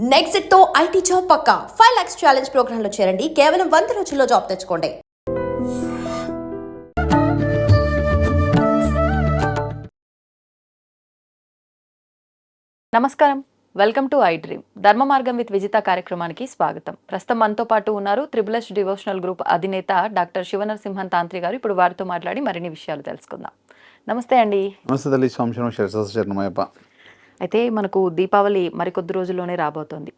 నెక్స్ట్తో IT job పక్కా. Five lakhs challenge ప్రోగ్రామ్లో చేరండి. కేవలం వంద రోజుల్లో జాబ్ తెచ్చుకోండి. నమస్కారం. వెల్కమ్ టు ఐ డ్రీమ్ ధర్మ మార్గం విత్ విజిత కార్యక్రమానికి స్వాగతం. ప్రస్తుతం మనతో పాటు ఉన్నారు త్రిబులెస్ డివోషనల్ గ్రూప్ అధినేత డాక్టర్ శివనరసింహన్ తాంత్రి గారు. ఇప్పుడు వారితో మాట్లాడి మరిన్ని విషయాలు తెలుసుకుందాం. నమస్తే అండి. నమస్తే తల్లి అయితే మనకు దీపావళి మరికొద్ది రోజుల్లోనే రాబోతోంది.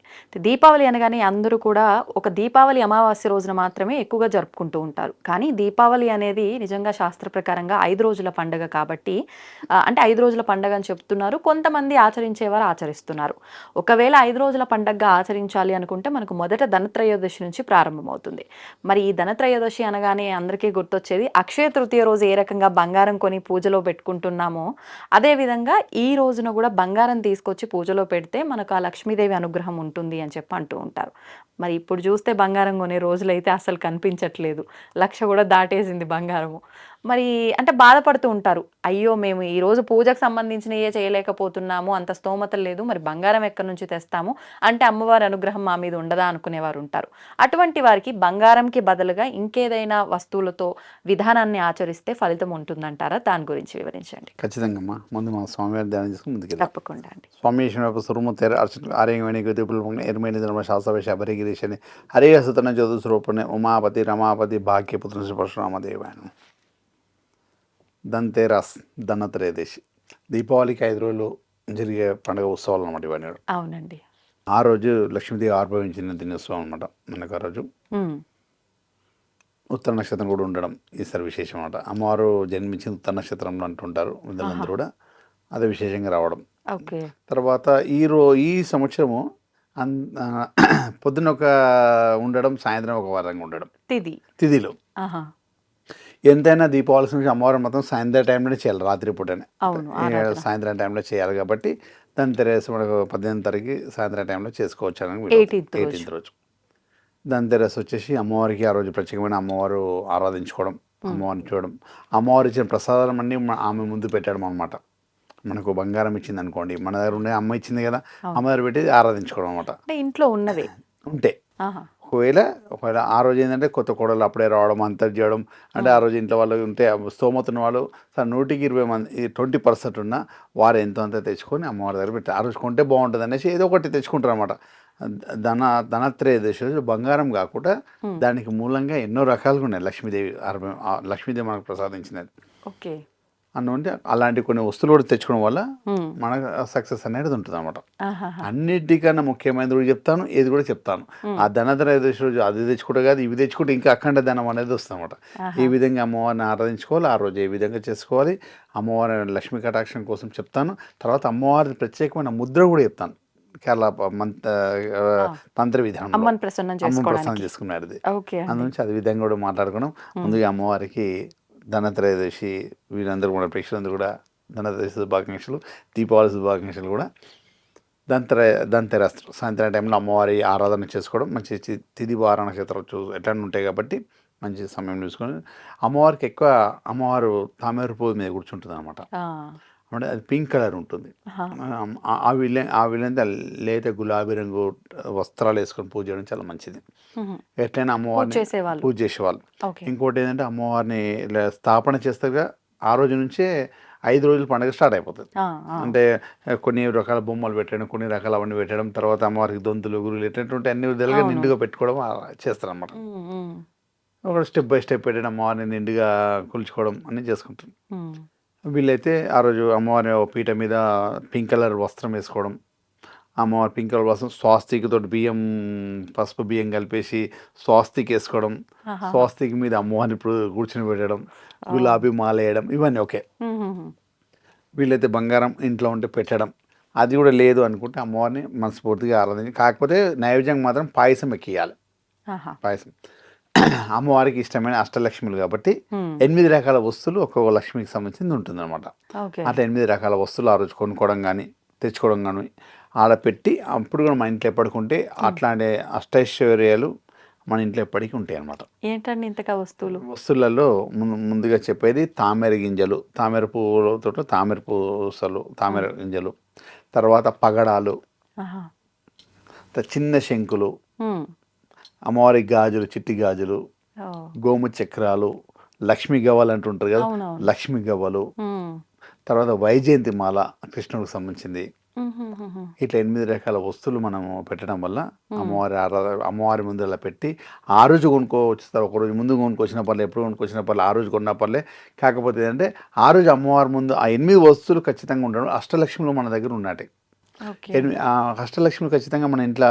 దీపావళి అనగానే అందరూ కూడా ఒక దీపావళి అమావాస్య రోజున మాత్రమే ఎక్కువగా జరుపుకుంటూ ఉంటారు. కానీ దీపావళి అనేది నిజంగా శాస్త్ర ప్రకారంగా ఐదు రోజుల పండుగ కాబట్టి అంటే ఐదు రోజుల పండుగ అని చెప్తున్నారు. కొంతమంది ఆచరించేవారు ఆచరిస్తున్నారు. ఒకవేళ ఐదు రోజుల పండుగగా ఆచరించాలి అనుకుంటే మనకు మొదట ధనత్రయోదశి నుంచి ప్రారంభమవుతుంది. మరి ఈ ధనత్రయోదశి అనగానే అందరికీ గుర్తొచ్చేది అక్షయ తృతీయ రోజు ఏ రకంగా బంగారం కొని పూజలో పెట్టుకుంటున్నామో అదేవిధంగా ఈ రోజున కూడా బంగారం తీసుకొచ్చి పూజలో పెడితే మనకు ఆ లక్ష్మీదేవి అనుగ్రహం ఉంటుంది అని చెప్పి అంటూ ఉంటారు. మరి ఇప్పుడు చూస్తే బంగారం కొనే రోజులైతే అసలు కనిపించట్లేదు. లక్ష కూడా దాటేసింది బంగారము. మరి అంటే బాధపడుతూ ఉంటారు. అయ్యో మేము ఈ రోజు పూజకు సంబంధించినవే చేయలేకపోతున్నాము అంత స్తోమత లేదు మరి బంగారం ఎక్కడి నుంచి తెస్తాము? అంటే అమ్మవారి అనుగ్రహం మా మీద ఉండదా అనుకునేవారు ఉంటారు. అటువంటి వారికి బంగారంకి బదులుగా ఇంకేదైనా వస్తువులతో విధానాన్ని ఆచరిస్తే ఫలితం ఉంటుందంటారా? దాని గురించి వివరించండి. ఖచ్చితంగా అమ్మా ముందు మా స్వామివారి ధ్యానం చేసుకుని తప్పకుండా అండి. స్వామి ఈశ్వర సురుముత్తేర అర్చన ఆర్యంగవేణి గతిపుల్పంగ ఎరుమేని ధర్మ శాస్త్రవేశ అభరిగిరీశని హరే సుతన ఉమాపతి రమాపతి భాగ్యపుత్ర పరశురామదేవాయను దంతేరాస్ ధనత్రయోదశి. దీపావళికి ఐదు రోజులు జరిగే పండుగ ఉత్సవాలు అనమాట ఇవన్నీ. అవునండి. ఆ రోజు లక్ష్మీదేవి ఆర్భవించిన దినోత్సవం అనమాట మనకు ఆ రోజు. ఉత్తర నక్షత్రం కూడా ఉండడం ఈసారి విశేషం అనమాట అమ్మవారు జన్మించిన ఉత్తర నక్షత్రంలో అంటుంటారు వీళ్ళందరూ కూడా. అదే విశేషంగా రావడం. ఓకే. తర్వాత ఈ రో ఈ సంవత్సరము పొద్దున ఒక ఉండడం సాయంత్రం ఒక వారంగా ఉండడం. తిది. ఆహా. ఎంతైనా దీపావళి సమయం అమ్మవారు మొత్తం సాయంత్రం టైంలోనే చేయాలి రాత్రి పూటనే. అవును ఈ సాయంత్రం టైంలో చేయాలి కాబట్టి దాని తెరేసి మనకు పద్దెనిమిది తారీఖు సాయంత్రం టైంలో చేసుకోవచ్చు అని 18th రోజు. ఎయిటీన్త్ రోజు. దాని తెరేసి వచ్చేసి అమ్మవారికి ఆ రోజు ప్రత్యేకమైన అమ్మవారు ఆరాధించుకోవడం అమ్మవారిని చూడడం. అమ్మవారు ఇచ్చిన ప్రసాదాలు అన్నీ ఆమె ముందు పెట్టడం అనమాట మనకు బంగారం ఇచ్చింది అనుకోండి మన దగ్గర ఉండే అమ్మ ఇచ్చింది కదా అమ్మ దగ్గర పెట్టి ఆరాధించుకోవడం అనమాట ఇంట్లో ఉన్నవే. ఉంటే. ఒకవేళ ఒకవేళ ఆ రోజు ఏంటంటే కొత్త కోడలు అప్పుడే రావడం అంతా చేయడం అంటే ఆ రోజు ఇంట్లో వాళ్ళు ఉంటే స్తోమత ఉన్న వాళ్ళు సార్ నూటికి ఇరవై మంది ట్వంటీ పర్సెంట్ ఉన్న వారు ఎంతో అంత తెచ్చుకొని అమ్మవారి దగ్గర పెట్టి ఆ రోజు కొంటే బాగుంటుంది అనేసి ఏదో ఒకటి తెచ్చుకుంటారు అనమాట ధన ధనత్రయోదశి బంగారం కాకుండా దానికి మూలంగా ఎన్నో రకాలుగా ఉన్నాయి. లక్ష్మీదేవి లక్ష్మీదేవి మనకు ప్రసాదించినది. ఓకే. అన్నుంటే అలాంటి కొన్ని వస్తువులు కూడా తెచ్చుకోవడం వల్ల మనకు సక్సెస్ అనేది ఉంటుంది అనమాట అన్నిటికన్నా ముఖ్యమైనది కూడా చెప్తాను ఏది కూడా చెప్తాను. ఆ ధనత్రయోదశి రోజు అది తెచ్చుకుంటే కాదు ఇవి తెచ్చుకుంటే ఇంకా అఖండ ధనం అనేది వస్తుందన్నమాట. ఈ విధంగా అమ్మవారిని ఆరాధించుకోవాలి ఆ రోజు ఏ విధంగా చేసుకోవాలి అమ్మవారి లక్ష్మీ కటాక్షం కోసం చెప్తాను. తర్వాత అమ్మవారి ప్రత్యేకమైన ముద్ర కూడా చెప్తాను. కేరళ తంత్ర విధానం అమ్మని ప్రసన్నం చేసుకున్నారు ఓకే అందునుంచి అది విధంగా కూడా మాట్లాడుకున్నాం. ముందుగా అమ్మవారికి ధనత్రయోదశి వీళ్ళందరూ కూడా ప్రేక్షకులందరూ కూడా ధనత్రయోదశి శుభాకాంక్షలు దీపావళి శుభాకాంక్షలు కూడా దంతర దంతెరస్ సాయంత్రం టైంలో అమ్మవారి ఆరాధన చేసుకోవడం మంచి తిది వార నక్షత్రాలు చూ ఎట్లా ఉంటాయి కాబట్టి మంచి సమయం చూసుకొని అమ్మవారికి ఎక్కువ అమ్మవారు తామేరు పువ్వు మీద కూర్చుంటుంది అనమాట అంటే అది పింక్ కలర్ ఉంటుంది. ఆ- విలే ఆ విలంతా లేత గులాబీ రంగు వస్త్రాలు వేసుకొని పూజ చేయడం చాలా మంచిది. ఎట్లయినా అమ్మవారిని. పూజ చేసేవాళ్ళు ఇంకోటి ఏంటంటే అమ్మవారిని స్థాపన చేస్తారుగా ఆ రోజు నుంచే ఐదు రోజుల పండుగ స్టార్ట్ అయిపోతుంది. అంటే కొన్ని రకాల బొమ్మలు పెట్టడం కొన్ని రకాల అవన్నీ పెట్టడం తర్వాత అమ్మవారికి దొంతులు గురువులు ఎటువంటి అన్ని విధాలుగా. నిండుగా పెట్టుకోవడం చేస్తారు అన్నమాట ఉమ్, ఉమ్, ఒక స్టెప్ బై స్టెప్ పెట్టడం అమ్మవారిని నిండుగా కొలుచుకోవడం అన్నీ చేసుకుంటారు ఉమ్. వీళ్ళైతే ఆ రోజు అమ్మవారి పీట మీద పింక్ కలర్ వస్త్రం వేసుకోవడం. అమ్మవారి పింక్ కలర్ వస్త్రం స్వాస్తిక్ తోటి బియ్యం పసుపు బియ్యం కలిపేసి స్వాస్తిక్ వేసుకోవడం. స్వాస్తిక్ మీద అమ్మవారిని కూర్చొని పెట్టడం గులాబీ మాల వేయడం ఇవన్నీ ఓకే. వీళ్ళైతే బంగారం ఇంట్లో ఉంటే పెట్టడం. అది కూడా లేదు అనుకుంటే అమ్మవారిని మనస్ఫూర్తిగా ఆరాధించి కాకపోతే నైవేద్యం మాత్రం పాయసం ఎక్కియాలి. పాయసం. అమ్మవారికి ఇష్టమైన అష్టలక్ష్మిలు కాబట్టి ఎనిమిది రకాల వస్తువులు ఒక్కొక్క లక్ష్మికి సంబంధించింది ఉంటుందన్నమాట. ఓకే. అట్లా ఎనిమిది రకాల వస్తువులు ఆ రోజు కొనుక్కోవడం కానీ తెచ్చుకోవడం కానీ ఆడ పెట్టి అప్పుడు కూడా మన ఇంట్లో పడుకుంటే అట్లాంటి అష్టైశ్వర్యాలు మన ఇంట్లో ఎప్పటికీ ఉంటాయి అన్నమాట ఏంటండి ఇంతగా వస్తువులు? వస్తువులలో ముందు ముందుగా చెప్పేది తామర గింజలు తామర పువ్వులతో తామర పూసలు తామర గింజలు తర్వాత పగడాలు చిన్న శంకులు. అమ్మవారి గాజులు చిట్టి గాజులు. గోము చక్రాలు లక్ష్మీ గవ్వలు అంటుంటారు కదా. లక్ష్మీ గవ్వలు. తర్వాత వైజయంతి మాల కృష్ణుడికి సంబంధించింది. ఇట్లా ఎనిమిది రకాల వస్తువులు మనము పెట్టడం వల్ల అమ్మవారి ఆరాధ అమ్మవారి ముందు అలా పెట్టి ఆ రోజు కొనుక్కోవచ్చు ఒక రోజు ముందు కొనుక్కొచ్చిన పర్లే ఎప్పుడు కొనుక్కొచ్చిన పర్లే ఆ రోజు కొన్న పర్లే కాకపోతే ఏంటంటే ఆ రోజు అమ్మవారి ముందు ఆ ఎనిమిది వస్తువులు ఖచ్చితంగా ఉండడం అష్టలక్ష్ములు మన దగ్గర ఉన్నట్టు అష్టలక్ష్మి ఖచ్చితంగా మన ఇంట్లో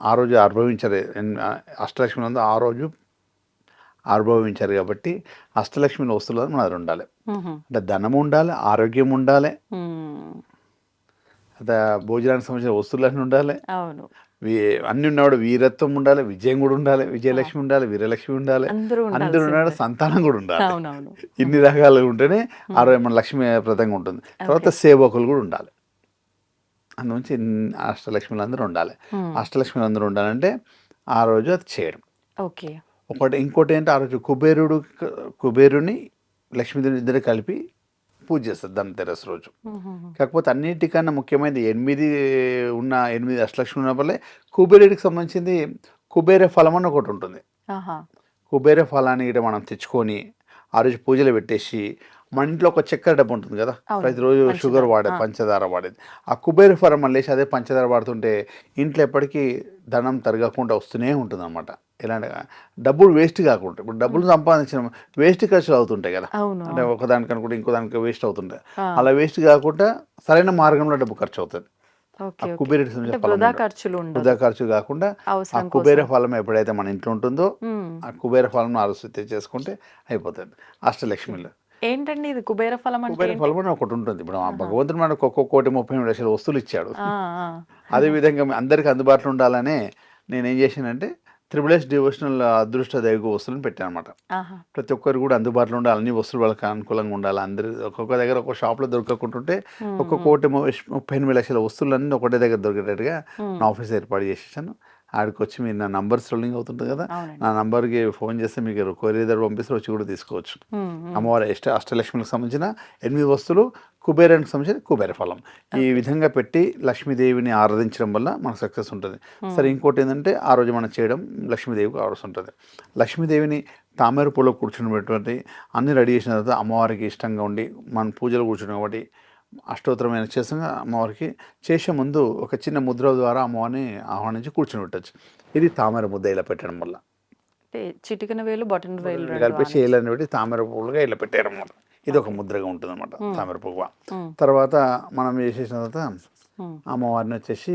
ఆ రోజు అనుభవించారు ఎన్- ఆ అష్టలక్ష్మి ఉంది ఆ రోజు అనుభవించారు కాబట్టి అష్టలక్ష్మి వస్తువులు మన దగ్గర ఉండాలి. అంటే ధనం ఉండాలి ఆరోగ్యం ఉండాలి. అదే భోజనానికి సంబంధించిన వస్తువులన్నీ ఉండాలి. అవును. అన్ని ఉన్నవాడు వీరత్వం ఉండాలి విజయం కూడా ఉండాలి విజయలక్ష్మి ఉండాలి వీరలక్ష్మి ఉండాలి. అందరూ ఉన్నాడు. సంతానం కూడా ఉండాలి. ఇన్ని రకాలు ఉంటేనే ఆ రోజు మన లక్ష్మీప్రదంగా ఉంటుంది. తర్వాత సేవకులు కూడా ఉండాలి. ఇన్ని అష్టలక్ష్మిలు అందరూ ఉండాలి. అష్టలక్ష్మిలు అందరూ ఉండాలంటే ఆ రోజు అది చేయడం. ఓకే. ఒకటి ఇంకోటి ఏంటి ఆ రోజు కుబేరుడు కుబేరుని లక్ష్మీదేవి ఇద్దరు కలిపి పూజ చేస్తారు ధనతెరస్ రోజు. కాకపోతే అన్నిటికన్నా ముఖ్యమైనది ఎనిమిది ఉన్న ఎనిమిది అష్టలక్ష్మి ఉన్న వల్లే కుబేరుడికి సంబంధించింది కుబేర ఫలం అని ఒకటి ఉంటుంది. కుబేర ఫలాన్ని మనం తెచ్చుకొని ఆ రోజు పూజలు పెట్టేసి మన ఇంట్లో ఒక చక్కెర డబ్బు ఉంటుంది కదా. ప్రతిరోజు. షుగర్ వాడేది ఆ. పంచదార వాడేది. ఆ కుబేర ఫలం మళ్ళీ అదే పంచదార వాడుతుంటే ఇంట్లో ఎప్పటికీ ధనం తరగకుండా వస్తూనే ఉంటుంది అనమాట ఎలాంటి డబ్బులు వేస్ట్ కాకుండా ఇప్పుడు డబ్బులు సంపాదించిన వేస్ట్ ఖర్చులు అవుతుంటాయి కదా? అంటే ఒకదానికి అనుకుంటే ఇంకో దానికి వేస్ట్ అవుతుంటాయి. అలా వేస్ట్ కాకుండా సరైన మార్గంలో డబ్బు ఖర్చు అవుతుంది. వృధా ఖర్చు కాకుండా ఆ కుబేర ఫలం ఎప్పుడైతే మన ఇంట్లో ఉంటుందో. ఆ కుబేర ఫలం ఆలోచితే చేసుకుంటే అయిపోతుంది. అష్టలక్ష్మిలో. ఏంటండి ఇది? కుబేర ఫలం అంటే కుబేర? ఫలం అని ఒకటి ఉంటుంది. ఇప్పుడు ఆ భగవంతుడు మనకు ఒక్కొక్క కోటి ముప్పై మూడు లక్షల వస్తువులు ఇచ్చాడు. అదే విధంగా అందరికి అందుబాటులో ఉండాలనే నేను ఏం చేశానంటే త్రిబుల్ ఎస్ డివోషనల్ అదృష్ట దైవ వస్తువులను పెట్టాను అనమాట. ప్రతి ఒక్కరు కూడా అందుబాటులో ఉండాలి. అన్ని వస్తువులు వాళ్ళకి అనుకూలంగా ఉండాలి. అందరి ఒక్కొక్క దగ్గర ఒక్కొక్క షాప్లో దొరకకుంటుంటే ఒక్క కోటి ముప్పై ఎనిమిది లక్షల వస్తువులన్నీ ఒకటే దగ్గర దొరికేటట్టుగా. నా ఆఫీస్ ఏర్పాటు చేసేసాను. ఆడికి వచ్చి మీరు నా నంబర్ స్ట్రోలింగ్ అవుతుంటుంది కదా నా నంబర్కి ఫోన్ చేస్తే మీకు కొరియర్ పంపిస్తే వచ్చి కూడా తీసుకోవచ్చు. అమ్మవారి అష్ట అష్టలక్ష్మికి సంబంధించిన ఎనిమిది వస్తువులు కుబేరానికి సంబంధించిన కుబేర ఫలం. ఈ విధంగా పెట్టి లక్ష్మీదేవిని ఆరాధించడం వల్ల మనకు సక్సెస్ ఉంటుంది. సరే ఇంకోటి ఏంటంటే ఆ రోజు మనం చేయడం లక్ష్మీదేవికి కావాల్సి ఉంటుంది. లక్ష్మీదేవిని తామర పూలో కూర్చున్నటువంటి అన్ని రెడీ చేసిన తర్వాత అమ్మవారికి ఇష్టంగా ఉండి మన పూజలు కూర్చుని కాబట్టి అష్టోత్తరమైన చేసంగా అమ్మవారికి చేసే ముందు ఒక చిన్న ముద్ర ద్వారా అమ్మవారిని ఆహ్వానించి కూర్చుని పెట్టచ్చు ఇది తామర ముద్ద ఇలా పెట్టడం వల్ల. అంటే చిటికెన వేలు బటన్ వేలు కలిపి. చేయలని పెట్టి తామర పువ్వులుగా ఇలా పెట్టారన్నమాట ఇది ఒక ముద్రగా ఉంటుంది అనమాట తామర పువ్వు. తర్వాత మనం చేసేసిన తర్వాత. అమ్మవారిని వచ్చేసి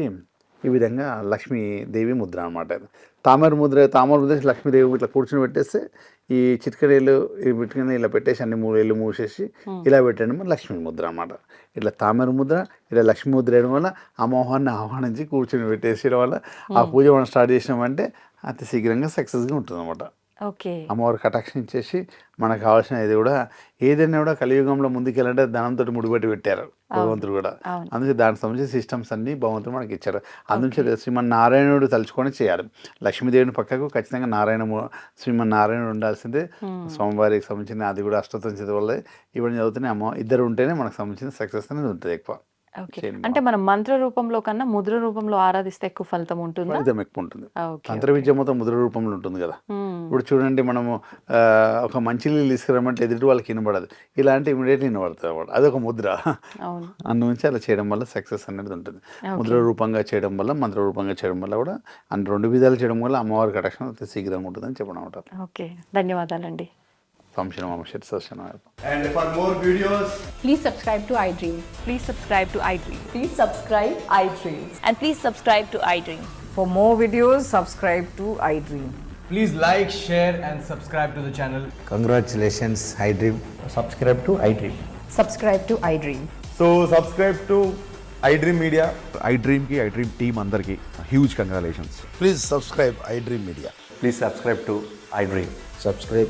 ఈ విధంగా లక్ష్మీదేవి ముద్ర అనమాట తామర ముద్ర తామర ముద్ర లక్ష్మీదేవి ఇట్లా కూర్చుని పెట్టేస్తే ఈ చిటికడేలు ఈ బిట్టుకని ఇలా పెట్టేసి అన్ని మూడు ఏళ్ళు మూసేసి ఇలా పెట్టండి మన లక్ష్మీ ముద్ర అనమాట ఇట్లా తామర ముద్ర ఇలా లక్ష్మీ ముద్ర వేయడం వల్ల అమ్మవారిని ఆహ్వానించి కూర్చుని పెట్టేసేయడం వల్ల ఆ పూజ మనం స్టార్ట్ చేసినామంటే అతి శీఘ్రంగా సక్సెస్గా ఉంటుంది అనమాట ఓకే. అమ్మవారు కటాక్షం ఇచ్చేసి మనకు కావాల్సిన ఇది కూడా ఏదైనా కూడా కలియుగంలో ముందుకెళ్ళాలంటే ధనంతో ముడిపెట్టి పెట్టారు భగవంతుడు కూడా. అందుకే దానికి సంబంధించిన సిస్టమ్స్ అన్ని భగవంతుడు మనకి ఇచ్చారు. అందుకే శ్రీమన్ నారాయణుడు తలుచుకొని చేయాలి. లక్ష్మీదేవిని పక్కకు ఖచ్చితంగా నారాయణ శ్రీమన్ నారాయణుడు ఉండాల్సిందే. స్వామివారికి సంబంధించిన అది కూడా అష్టోత్తరం చదవాలి. ఇవన్నీ చదువుతూనే అమ్మ ఇద్దరు ఉంటేనే మనకు సంబంధించిన సక్సెస్ అనేది ఉంటుంది ఎక్కువ. అంటే మనం మంత్ర రూపంలో కన్నా ముద్ర రూపంలో ఆరాధిస్తే ఎక్కువ ఫలితం ఉంటుందా? ఫలితం ఎక్కువ ఉంటుంది. తంత్ర విద్య మొత్తం ముద్ర రూపంలో ఉంటుంది కదా. ఇప్పుడు చూడండి మనము ఒక మంచి నీళ్ళు తీసుకురమ్మంటే ఎదుటి వాళ్ళకి వినబడదు. ఇలాంటి ఇమీడియట్లీ వినబడుతుంది అదొక ముద్ర. అవును. అందునుంచి అలా చేయడం వల్ల సక్సెస్ అనేది ఉంటుంది. ముద్ర రూపంగా చేయడం వల్ల మంత్ర రూపంగా చేయడం వల్ల కూడా అన్ని రెండు విధాలు చేయడం వల్ల అమ్మవారి కటాక్షం అతి శీఘ్రంగా ఉంటుందని చెప్పడం అంటారు ఓకే. ధన్యవాదాలండి. സംശയമാണ് ഷെറ്റ് സെഷനായിരുന്നു And for more videos, Please subscribe to iDream. Please subscribe to iDream. Please subscribe iDream. And please subscribe to iDream. For more videos, subscribe to iDream. please like, share, and subscribe to the channel. Congratulations, iDream. Subscribe to iDream. Subscribe to iDream. so subscribe to iDream Media. iDream ki, iDream team अंदर ki. Huge congratulations. Please subscribe iDream Media. Please subscribe to iDream. Subscribe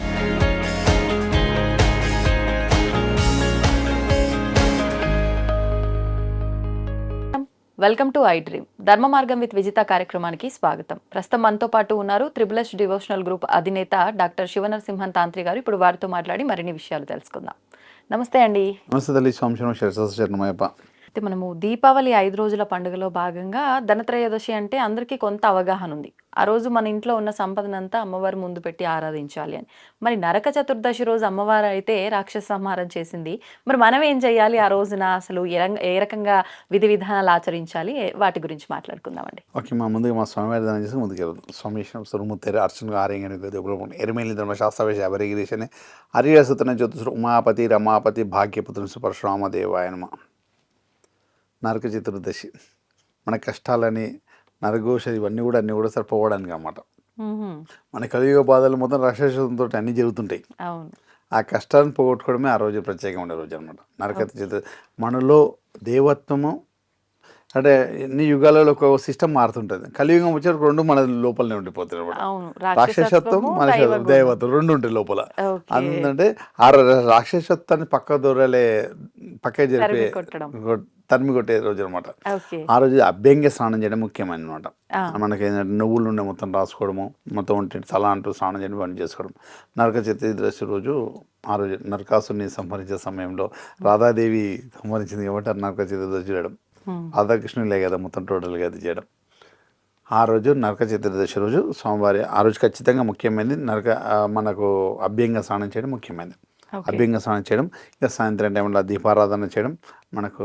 welcome to iDream. ధర్మ మార్గం with Vijitha కార్యక్రమానికి స్వాగతం. ప్రస్తుతం మనతో పాటు ఉన్నారు త్రిబులస్ devotional group అధినేత డాక్టర్ శివనరసింహన్ తాంత్రి గారు. ఇప్పుడు వారితో మాట్లాడి మరిన్ని విషయాలు తెలుసుకుందాం. నమస్తే అండి. నమస్తే తల్లి అయితే మనము దీపావళి ఐదు రోజుల పండుగలో భాగంగా ధనత్రయోదశి అంటే అందరికీ కొంత అవగాహన ఉంది. ఆ రోజు మన ఇంట్లో ఉన్న సంపదనంతా అమ్మవారి ముందు పెట్టి ఆరాధించాలి అని. మరి నరక చతుర్దశి రోజు అమ్మవారు అయితే రాక్షస సంహారం చేసింది. మరి మనం ఏం చేయాలి? ఆ రోజున అసలు ఏ ఏ రకంగా విధి విధానాలు ఆచరించాలి? వాటి గురించి మాట్లాడుకుందామండి. ఓకే మా ముందుగా మా స్వామివారి దానం చేసి ముందుకు స్వామి సురుముత్తేరు అర్చన ఆర్యంగ ఎరిమేలి ధర్మ శాస్త్రవేశ అభరిగిరీశని హరిరసుతన జ్యోతిషుడు ఉమాపతి రమాపతి భాగ్యపుత్రం పరశురామ నరక చతుర్దశి. మన కష్టాలని నరఘోష ఇవన్నీ కూడా అన్నీ కూడా సరిపోవడానికి అన్నమాట. మ్మ్హ్మ్. మన కలియుగ బాధలు మొత్తం రాక్షసంతో అన్నీ జరుగుతుంటాయి. ఆ కష్టాలను పోగొట్టుకోవడమే ఆ రోజు ప్రత్యేకమైన రోజు అనమాట నరక చతుర్ మనలో దేవత్వము అంటే ఎన్ని యుగాలలో ఒక సిస్టమ్ మారుతుంటుంది. కలియుగం వచ్చేటప్పుడు రెండు మన లోపలనే ఉండిపోతుంది అనమాట రాక్షసత్వం దైవగుణం. దైవత్వం రెండు ఉంటాయి లోపల. అందుకంటే ఆ రాక్షసత్వాన్ని పక్క దూరలే పక్క జరిపే తరిమి కొట్టే రోజు అనమాట ఆ రోజు అభ్యంగ స్నానం చేయడం ముఖ్యమైన అనమాట. మనకి ఏంటంటే నువ్వులు నుండి మొత్తం రాసుకోవడము మొత్తం ఒంటి తల అంటూ స్నానం చేయడం పని చేసుకోవడం. నరక చతుర్దశి రోజు ఆ రోజు నరకాసుని సంహరించే సమయంలో రాధాదేవి సంహరించింది కాబట్టి నరక చతుర్దశి చేయడం. రాధాకృష్ణులే కదా మొత్తం టోటల్గా అది చేయడం. ఆ రోజు నరక చతుర్దశి రోజు సోమవారి ఆ రోజు ఖచ్చితంగా ముఖ్యమైనది నరక మనకు అభ్యంగ స్నానం చేయడం ముఖ్యమైనది. అభ్యంగ స్నానం చేయడం ఇక సాయంత్రం టైంలో దీపారాధన చేయడం మనకు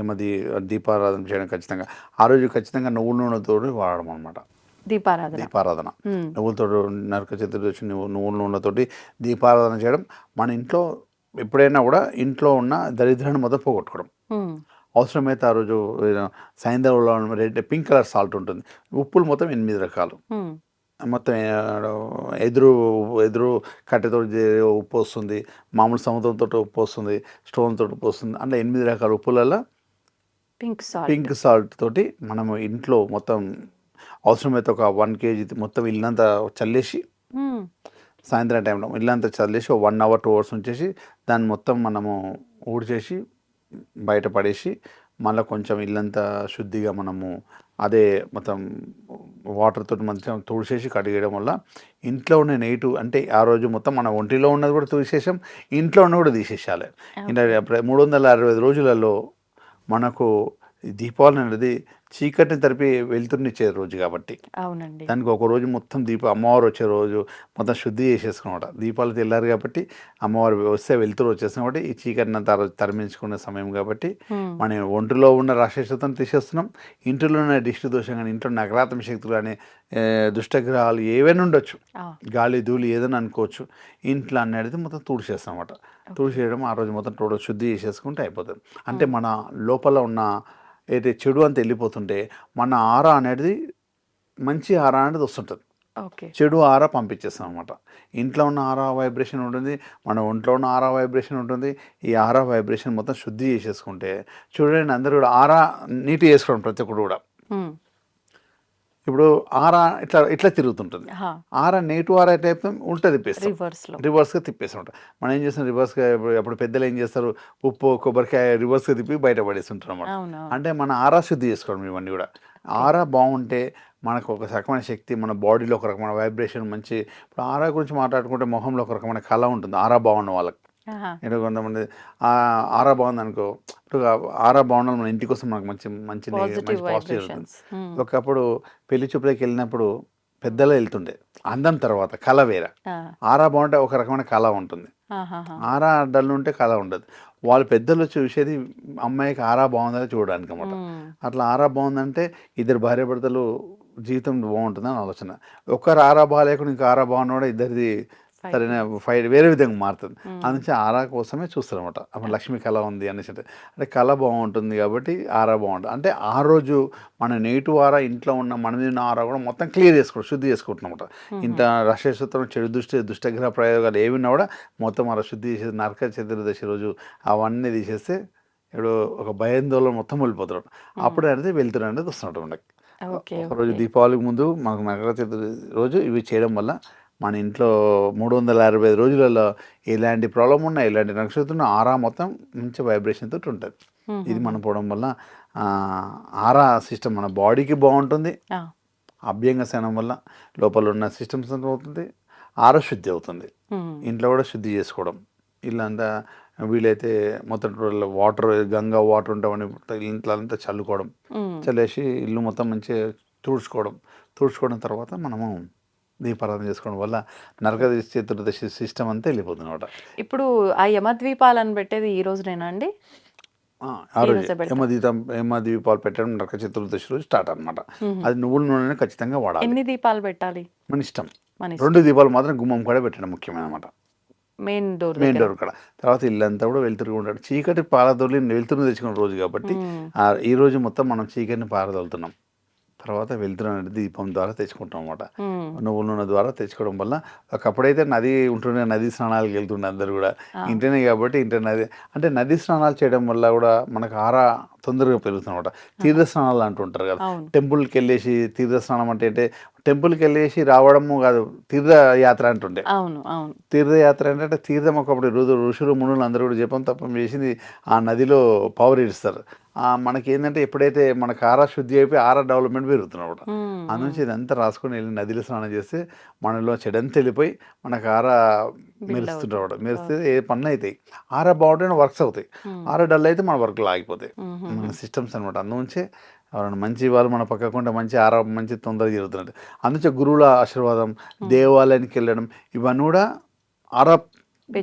ఏమది దీపారాధన చేయడం ఖచ్చితంగా. ఆ రోజు ఖచ్చితంగా నువ్వుల నూనెతో వాడడం అనమాట దీపారాధన. దీపారాధన. నువ్వులతో నరక చతుర్దశి నువ్వు నువ్వుల నూనెతోటి దీపారాధన చేయడం మన ఇంట్లో ఎప్పుడైనా కూడా ఇంట్లో ఉన్న దరిద్రాన్ని మొదలు పోగొట్టుకోవడం. అవసరమైతే ఆ రోజు సాయంత్రంలో రెడ్ పింక్ కలర్ సాల్ట్ ఉంటుంది. ఉప్పులు మొత్తం ఎనిమిది రకాలు. మొత్తం ఎదురు ఎదురు కట్టెతో ఉప్పు వస్తుంది మామూలు సముద్రంతో ఉప్పు వస్తుంది స్టోన్ తోటి ఉప్పు వస్తుంది అంటే ఎనిమిది రకాల ఉప్పులలో పింక్ సాల్ట్ పింక్ సాల్ట్ తోటి మనము ఇంట్లో మొత్తం అవసరమైతే ఒక వన్ కేజీ మొత్తం ఇల్లంతా చల్లేసి. సాయంత్రం టైంలో ఇల్లంతా చల్లేసి ఒక వన్ అవర్ టూ అవర్స్ ఉంచేసి దాన్ని మొత్తం మనము ఊడ్చేసి బయట పడేసి మళ్ళీ కొంచెం ఇల్లంతా శుద్ధిగా మనము అదే మొత్తం వాటర్ తోటి మంచిగా తుడిచేసి కడిగేయడం వల్ల ఇంట్లో ఉన్న నెగిటివ్ అంటే ఆ రోజు మొత్తం మన ఒంటిలో ఉన్నది కూడా తీసేసాం ఇంట్లో ఉన్నది కూడా తీసేసాలి ఇంకా మూడు వందల అరవై ఐదు రోజులలో మనకు దీపావళి అనేది చీకటిని తరిపి వెలుతురునిచ్చే రోజు కాబట్టి. అవునండి. దానికి ఒక రోజు మొత్తం దీప అమ్మవారు వచ్చే రోజు మొత్తం శుద్ధి చేసేసుకున్నమాట దీపాలు తెల్లారు కాబట్టి అమ్మవారు వస్తే వెళ్తురు వచ్చేస్తాం కాబట్టి ఈ చీకటిని తర తరిమించుకునే సమయం కాబట్టి మన ఒంటిలో ఉన్న రాక్షసత్వం తీసేస్తున్నాం. ఇంటిలో ఉన్న దిష్టి దోషం కానీ ఇంట్లో నగరాత్మ శక్తులు కానీ దుష్టగ్రహాలు ఏవైనా ఉండొచ్చు. గాలి ధూళి ఏదైనా అనుకోవచ్చు. ఇంట్లో అనేది మొత్తం తుడిచేస్తాం అన్నమాట. తుడిచేయడం ఆ రోజు మొత్తం టోటల్ శుద్ధి చేసేసుకుంటే అయిపోతుంది. అంటే మన లోపల ఉన్న ఏదైతే చెడు అంతా వెళ్ళిపోతుంటే మన ఆర అనేది మంచి ఆరా అనేది వస్తుంటుంది. ఓకే. చెడు ఆరా పంపించేస్తాం అనమాట ఇంట్లో ఉన్న ఆరా వైబ్రేషన్ ఉంటుంది మన ఒంట్లో ఉన్న ఆరా వైబ్రేషన్ ఉంటుంది. ఈ ఆరా వైబ్రేషన్ మొత్తం శుద్ధి చేసేసుకుంటే చూడండి అందరూ కూడా ఆరా నీట్ చేసుకోవడం ప్రతి ఒక్కరు కూడా. ఇప్పుడు ఆరా ఇట్లా ఇట్లా తిరుగుతుంటుంది. ఆరా నెగిటివ్ ఆరా టైప్ ఉల్టా తిప్పేస్తాం రివర్స్గా తిప్పేసి ఉంటాం మనం ఏం చేస్తాం? రివర్స్గా ఇప్పుడు అప్పుడు పెద్దలు ఏం చేస్తారు? ఉప్పు కొబ్బరికాయ రివర్స్గా తిప్పి బయట పడేస్తుంటారు అన్నమాట. అవును అంటే మన ఆరా శుద్ధి చేసుకోవడం ఇవన్నీ కూడా. ఆరా బాగుంటే మనకు ఒక రకమైన శక్తి మన బాడీలో ఒక రకమైన వైబ్రేషన్ మంచి ఇప్పుడు ఆరా గురించి మాట్లాడుకుంటే మొహంలో ఒక రకమైన కళ ఉంటుంది. ఆరా బాగున్న వాళ్ళకి. కొంతమంది ఆ ఆరా బాగుంది అనుకో ఇప్పుడు ఆరా బాగుండాలి మన ఇంటి కోసం మనకు మంచి మంచి పాజిటివ్. Hmm. ఒకప్పుడు పెళ్ళి చూపులకు వెళ్ళినప్పుడు పెద్దలు వెళ్తుండే అందం తర్వాత కళ వేరే. ఆరా బాగుంటే ఒక రకమైన కళ ఉంటుంది. ఆరా అడ్డలు ఉంటే కళ ఉండదు వాళ్ళు పెద్దలు చూసేది అమ్మాయికి ఆరా బాగుందని చూడడానికి అన్నమాట మ్మ్. అట్లా ఆరా బాగుందంటే ఇద్దరు భార్య భర్తలు జీవితం బాగుంటుందని ఆలోచన ఒక్కరు ఆరా బాగాలేకుండా ఇంకా ఆరా బాగున్నా ఇద్దరిది సరైన? ఫైట్ వేరే విధంగా మారుతుంది. అందుకే ఆరా కోసమే చూస్తారు అనమాట అప్పుడు లక్ష్మి కళ ఉంది అనేసి అంటే కళ బాగుంటుంది కాబట్టి ఆరా బాగుంటుంది. అంటే ఆ రోజు మన నెగిటివ్ ఆరా ఇంట్లో ఉన్న మన మీద ఉన్న ఆరా కూడా మొత్తం క్లియర్ చేసుకోవడం శుద్ధి చేసుకుంటున్నాం అనమాట ఇంత రక్షసూత్రం చెడు దృష్టి దుష్టగ్రహ ప్రయోగాలు ఏవి ఉన్నా కూడా మొత్తం అలా శుద్ధి చేసేది నరక చతుర్దశి రోజు అవన్నీ తీసేస్తే ఇప్పుడు ఒక భయాందోళన మొత్తం వెళ్ళిపోతున్నాడు అప్పుడు అనేది వెళ్తురు అనేది వస్తుంటాం మనకి. ఒకరోజు దీపావళికి ముందు మనకు నరక చతుర్థి రోజు ఇవి చేయడం వల్ల మన ఇంట్లో మూడు వందల అరవై ఐదు రోజులలో ఎలాంటి ప్రాబ్లం ఉన్నా ఎలాంటి నక్షత్రం ఉన్నా ఆరా మొత్తం మంచి వైబ్రేషన్ తోటి ఉంటుంది. ఇది మనం పోవడం వల్ల ఆరా సిస్టమ్ మన బాడీకి బాగుంటుంది. అభ్యంగ స్నానం వల్ల లోపల ఉన్న సిస్టమ్స్ అవుతుంది. ఆర శుద్ధి అవుతుంది. ఇంట్లో కూడా శుద్ధి చేసుకోవడం. ఇల్లంతా వీలైతే మొత్తం వాటర్ గంగా వాటర్ ఉంటామని ఇంట్లో అంతా చల్లుకోవడం. చల్లేసి ఇల్లు మొత్తం మంచిగా తుడుచుకోవడం. తుడుచుకోవడం తర్వాత మనము దీపారాధన చేసుకోవడం వల్ల నరక చతుర్దశి సిస్టమ్ అంతా వెళ్ళిపోతుంది అనమాట ఇప్పుడు ఆ యమద్వీపాలను పెట్టేది ఈ రోజునేనా అండి? ఆ రోజు. యమదీపం యమదీపాలు పెట్టడం నరక చతుర్దశి రోజు స్టార్ట్ అనమాట అది నువ్వుల నూనె ఖచ్చితంగా వాడాలి. ఎన్ని దీపాలు పెట్టాలి? మన ఇష్టం. రెండు దీపాలు మాత్రం గుమ్మం కూడా పెట్టడం ముఖ్యమైన అనమాట మెయిన్ డోర్ మెయిన్ డోర్ కూడా. తర్వాత ఇల్లంతా కూడా వెళ్తురు ఉంటాడు. చీకటి పారదోలి వెళ్తురు తెచ్చుకున్న రోజు కాబట్టి ఆ ఈ రోజు మొత్తం మనం చీకటిని పారదోలుతున్నాం. తర్వాత వెళ్తురు అనేది దీపం ద్వారా తెచ్చుకుంటాం అనమాట నువ్వుల నూనె ద్వారా తెచ్చుకోవడం వల్ల ఒకప్పుడైతే నది ఉంటుండే నది స్నానాలకు వెళ్తుండే అందరు కూడా. ఇంటనే కాబట్టి ఇంటర్ నది అంటే నది స్నానాలు చేయడం వల్ల కూడా మనకు ఆరా తొందరగా పెరుగుతుంది అనమాట తీర్థ స్నానాలు అంటుంటారు కదా. టెంపుల్కి వెళ్ళేసి తీర్థ స్నానం అంటే అంటే టెంపుల్కి వెళ్ళేసి రావడము కాదు తీర్థ యాత్ర అంటుండే. అవును అవును. తీర్థయాత్ర ఏంటంటే తీర్థం ఒకప్పుడు రోజు ఋషులు మునులు అందరూ కూడా జపం తప్పం చేసింది ఆ నదిలో పవర్ ఇస్తారు ఆ మనకి ఏంటంటే ఎప్పుడైతే మనకు ఆరా శుద్ధి అయిపోయి ఆరా డెవలప్మెంట్ పెరుగుతున్నమాట అందునుంచి ఇదంతా రాసుకొని వెళ్ళి నదిలో స్నానం చేస్తే మనలో చెడంతా వెళ్ళిపోయి మనకు ఆరా మెరుస్తుంటాడు మెరిస్తే ఏ పనులు అవుతాయి ఆరా బాగుంటే వర్క్స్ అవుతాయి. ఆరా డల్ అయితే మన వర్క్లు ఆగిపోతాయి మన సిస్టమ్స్ అనమాట అందునుంచే ఎవరైనా మంచి వాళ్ళు మన పక్కకుండా మంచి ఆరా మంచి తొందరగా జరుగుతున్నట్టు. అందుచే గురువుల ఆశీర్వాదం దేవాలయానికి వెళ్ళడం ఇవన్నీ కూడా ఆరా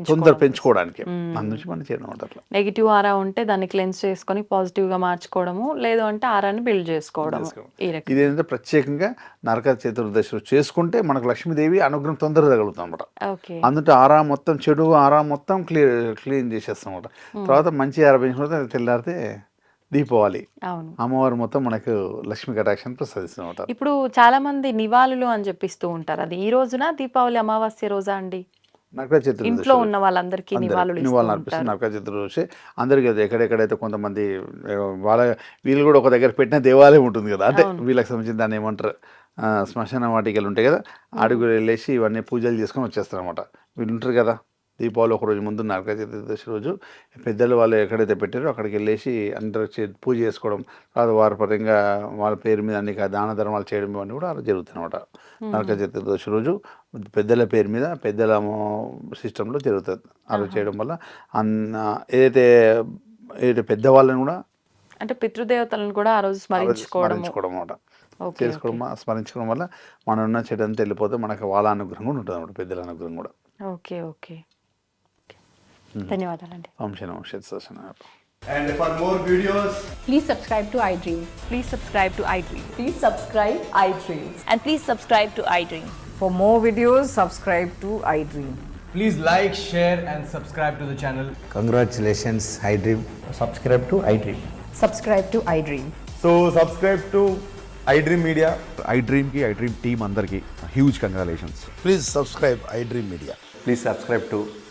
తొందర పెంచుకోవడానికి. అందునుంచి మనం చేయడం అట్లా. నెగిటివ్ ఆరా ఉంటే దాన్ని క్లెన్స్ చేసుకొని పాజిటివ్గా మార్చుకోవడము లేదు అంటే ఆరాని బిల్డ్ రకం ఇదేంటంటే ప్రత్యేకంగా నరక చతుర్దశి చేసుకుంటే మనకు లక్ష్మీదేవి అనుగ్రహం తొందరగా తగులుతుంది అనమాట అందుకే ఆరా మొత్తం చెడు ఆరా మొత్తం క్లియర్ క్లీన్ చేసేస్తాం అనమాట తర్వాత మంచి ఆరా తర్వాత తెల్లారితే దీపావళి. అమ్మవారు మొత్తం మనకు లక్ష్మీ కటాక్షాన్ని ప్రసాదిస్తుంది అనమాట ఇప్పుడు చాలా మంది నివాళులు అని చెప్పిస్తూ ఉంటారు. అది ఈ రోజున దీపావళి అమావాస్య రోజా అండి? నరక చతుర్దశి ఇంట్లో ఉన్న వాళ్ళందరికీ అందరికి నివాళులు నివాళులు అర్పిస్తుంది నరక చతుర్దశి అందరికీ అది ఎక్కడెక్కడైతే కొంతమంది వాళ్ళ వీళ్ళు కూడా ఒక దగ్గర పెట్టిన దేవాలయం ఉంటుంది కదా అంటే వీళ్ళకి సంబంధించిన దాన్ని ఏమంటారు శ్మశాన వాటికలు ఉంటాయి కదా అడుగులు వెళ్ళేసి ఇవన్నీ పూజలు చేసుకొని వచ్చేస్తారు అనమాట వీళ్ళు ఉంటారు కదా. దీపావళి ఒక రోజు ముందు నరక చతుర్దశి రోజు పెద్దలు వాళ్ళు ఎక్కడైతే పెట్టారో అక్కడికి వెళ్ళేసి అందరూ పూజ చేసుకోవడం తర్వాత వారి పరంగా వాళ్ళ పేరు మీద అన్ని దాన ధర్మాలు చేయడం ఇవన్నీ కూడా అలా జరుగుతాయి అనమాట నరక చతుర్దశి రోజు పెద్దల పేరు మీద పెద్దల సిస్టంలో జరుగుతుంది అలా చేయడం వల్ల అన్న ఏదైతే ఏదైతే పెద్దవాళ్ళని కూడా అంటే పితృదేవతలను కూడా ఆ రోజు స్మరించుకోవడం అనమాట చేసుకోవడం స్మరించుకోవడం వల్ల మనం ఉన్న చెడంతా వెళ్ళిపోతే మనకు వాళ్ళ అనుగ్రహం కూడా ఉంటుంది అనమాట పెద్దల అనుగ్రహం కూడా. Okay okay. ధన్యవాదాలండి వంశన వంశన Please subscribe to iDream. Please subscribe to iDream. Please subscribe iDreams. And please subscribe to iDream. For more videos, subscribe to iDream. Please like, share, and subscribe to the channel. Congratulations, iDream. Subscribe to iDream. Subscribe to iDream. So, subscribe to iDream Media. ఐ డ్రీమ్కి iDream team అందరికీ huge congratulations Please subscribe iDream Media. Please subscribe to